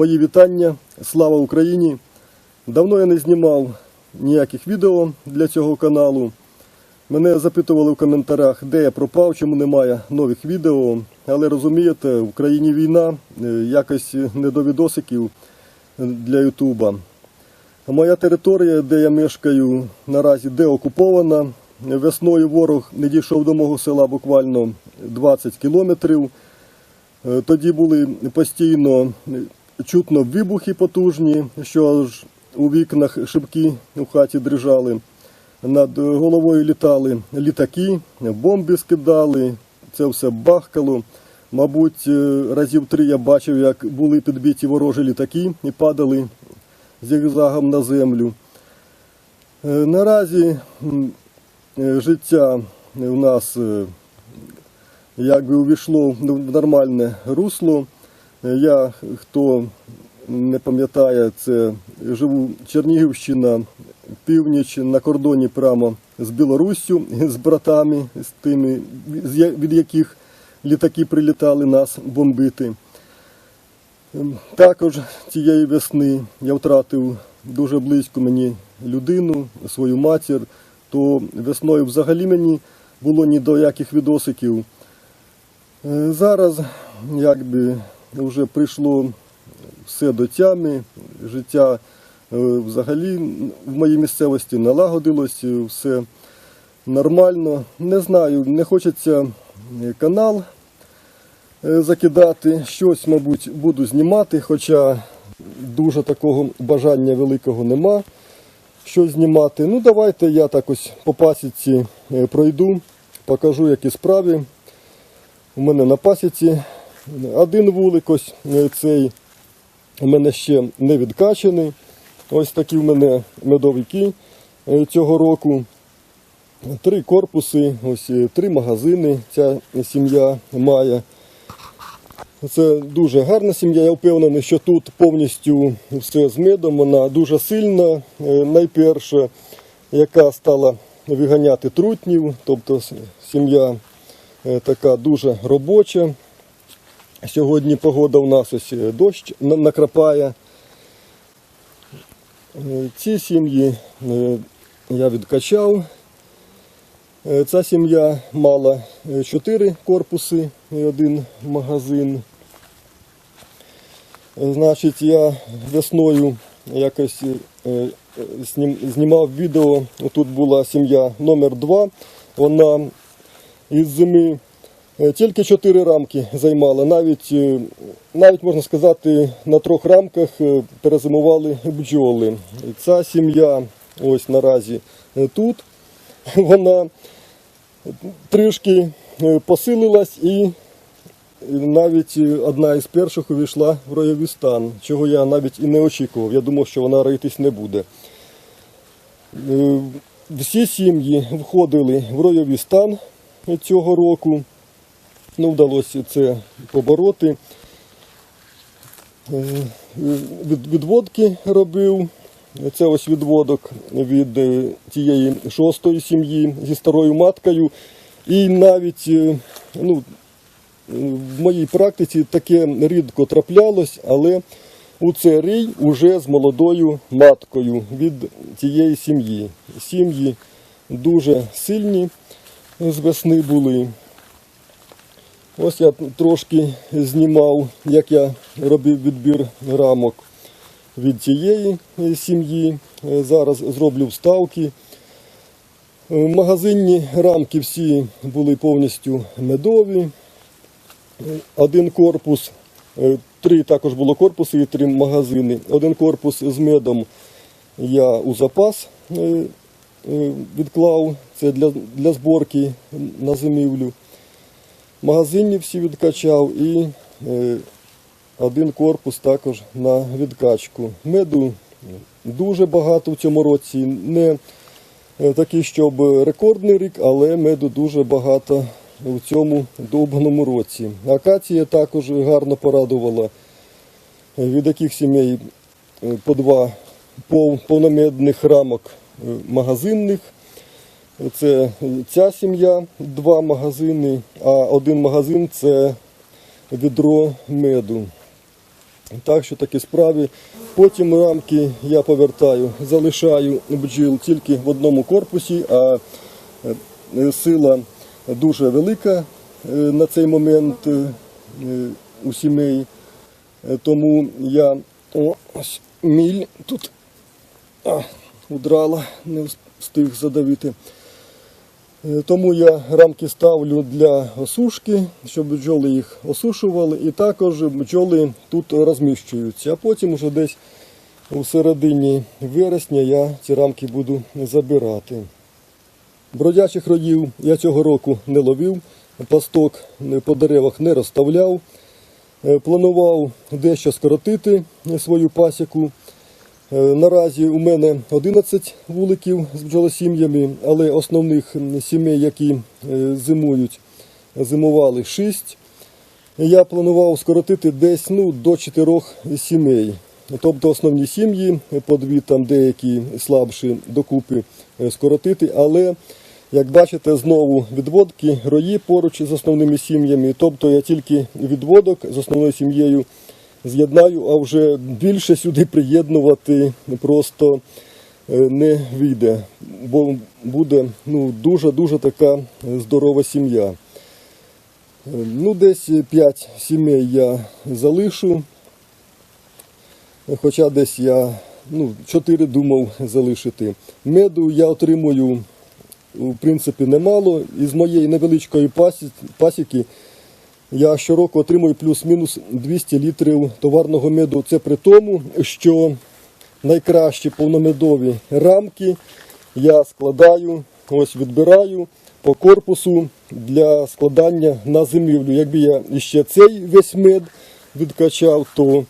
Мої вітання. Слава Україні! Давно я не знімав ніяких відео для цього каналу. Мене запитували в коментарях, де я пропав, чому немає нових відео. Але розумієте, в країні війна, е, якось не до відосиків для Ютуба. Моя територія, де я мешкаю, наразі деокупована. Весною ворог не дійшов до мого села буквально 20 кілометрів. Е, Тоді були постійно чутно вибухи потужні, що аж у вікнах шибки у хаті дрижали. Над головою літали літаки, бомби скидали, це все бахкало. Мабуть, е, разів три я бачив, як були підбиті ворожі літаки і падали зігзагом на землю. Е, Наразі е, життя у нас якби увійшло в нормальне русло. Я, хто не пам'ятає, це живу Чернігівщина, північ на кордоні прямо з Білоруссю, з братами, з тими, від яких літаки прилітали нас бомбити. Ем, Також цієї весни я втратив дуже близько мені людину, свою матір, то весною взагалі мені було ні до яких відосиків. Е, Зараз якби вже прийшло все до тями, життя е, взагалі в моїй місцевості налагодилось, е, все нормально. Не знаю, не хочеться е, канал закидати. Щось, мабуть, буду знімати, хоча дуже такого бажання великого нема. Що знімати. Ну, давайте я так ось по пасіці пройду, покажу, які справи. У мене на пасіці один вулик, ось е, цей у мене ще не відкачаний. Ось такі в мене медовики е, цього року. Три корпуси, ось е, три магазини ця сім'я має. Це дуже гарна сім'я. Я впевнений, що тут повністю все з медом. Вона дуже сильна. Найперше, яка стала виганяти трутнів, тобто сім'я така дуже робоча. Сьогодні погода у нас ось е, дощ накрапає. Е, Ці сім'ї е, я відкачав. Ця сім'я мала е, чотири корпуси і один магазин. Значить, я весною якось знім- знімав відео. Тут була сім'я номер 2 Вона із зими тільки чотири рамки займала. Навіть, е, навіть можна сказати, на трьох рамках е, перезимували бджоли. Ця сім'я ось наразі е, тут. Вона трішки е, посилилась і навіть е, одна із перших увійшла в ройовий стан, чого я навіть і не очікував. Я думав, що вона роїтись не буде. Е, Всі сім'ї входили в ройовий стан цього року. Ну, вдалося це побороти. Е, Відводки робив. Це ось відводок від е, тієї шостої сім'ї зі старою маткою. І навіть е, ну, в моїй практиці таке рідко траплялось, але у це рій уже з молодою маткою від цієї сім'ї. Сім'ї дуже сильні з весни були. Ось я трошки знімав, як я робив відбір рамок від цієї е, сім'ї. Е, Зараз зроблю вставки. Е, Магазинні рамки всі були повністю медові. Один корпус, три також було корпуси і три магазини. Один корпус з медом я у запас відклав. Це для, для зборки на зимівлю. Магазинні всі відкачав і е, один корпус також на відкачку. Меду дуже багато в цьому році. Не е, такий, щоб рекордний рік, але меду дуже багато в цьому довбаному році. Акація також гарно порадувала, е, від яких сімей по два повномедних рамок магазинних. Це ця сім'я, два магазини, а один магазин це відро меду. Так що такі справи. Потім рамки я повертаю, залишаю бджіл тільки в одному корпусі, а е, сила дуже велика е, на цей момент е, у сімей. Тому я ось міль тут а, удрала, не встиг задавити. Е, Тому я рамки ставлю для осушки, щоб бджоли їх осушували, і також бджоли тут розміщуються. А потім уже десь у середині вересня я ці рамки буду забирати. Бродячих родів я цього року не ловив, пасток по деревах не розставляв. Е, Планував дещо скоротити свою пасіку. Е, Наразі у мене 11 вуликів з бджолосім'ями, але основних сімей, які е, зимують, зимували 6. Я планував скоротити десь ну, до 4 сімей. Тобто основні сім'ї, по дві там деякі слабші докупи е, скоротити, але як бачите, знову відводки, рої поруч з основними сім'ями. Тобто я тільки відводок з основною сім'єю з'єднаю, а вже більше сюди приєднувати просто е, не вийде, бо буде ну, дуже-дуже така здорова сім'я. Е, Ну, десь 5 сімей я залишу. Хоча десь я ну, 4 думав залишити. Меду я отримую в принципі немало. Із моєї невеличкої пасі- пасіки я щороку отримую плюс-мінус 200 літрів товарного меду. Це при тому, що найкращі повномедові рамки я складаю, ось відбираю по корпусу для складання на зимівлю. Якби я іще цей весь мед відкачав, то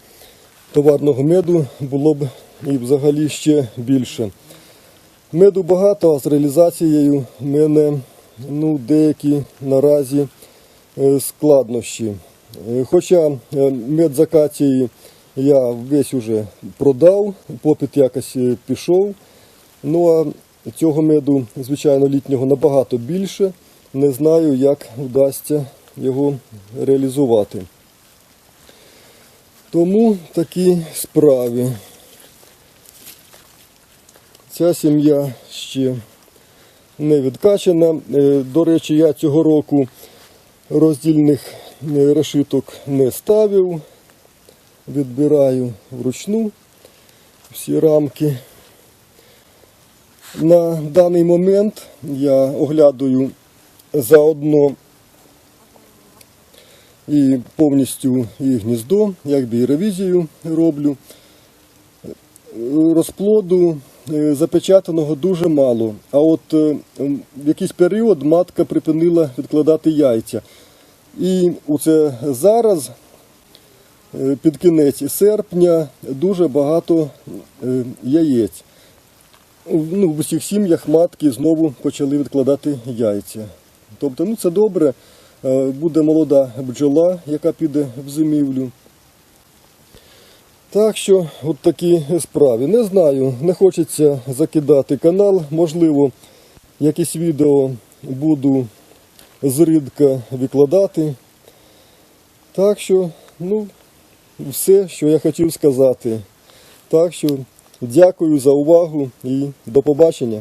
товарного меду було б і взагалі ще більше. Меду багато, а з реалізацією в мене ну, деякі наразі складнощі. Е, Хоча е, мед з я весь уже продав, попит якось е, пішов. Ну а цього меду, звичайно, літнього набагато більше. Не знаю, як вдасться його реалізувати. Тому такі справи. Ця сім'я ще не відкачана. Е, До речі, я цього року роздільних е, решиток не ставив. Відбираю вручну всі рамки. На даний момент я оглядаю заодно і повністю і гніздо, якби і ревізію роблю. Розплоду запечатаного дуже мало. А от е, в якийсь період матка припинила відкладати яйця. І оце зараз, е, під кінець серпня, дуже багато е, яєць. Ну, в усіх сім'ях матки знову почали відкладати яйця. Тобто, ну це добре. Е, Буде молода бджола, яка піде в зимівлю. Так що, от такі справи. Не знаю, не хочеться закидати канал. Можливо, якісь відео буду зрідка викладати. Так що, ну, все, що я хотів сказати. Так що, дякую за увагу і до побачення.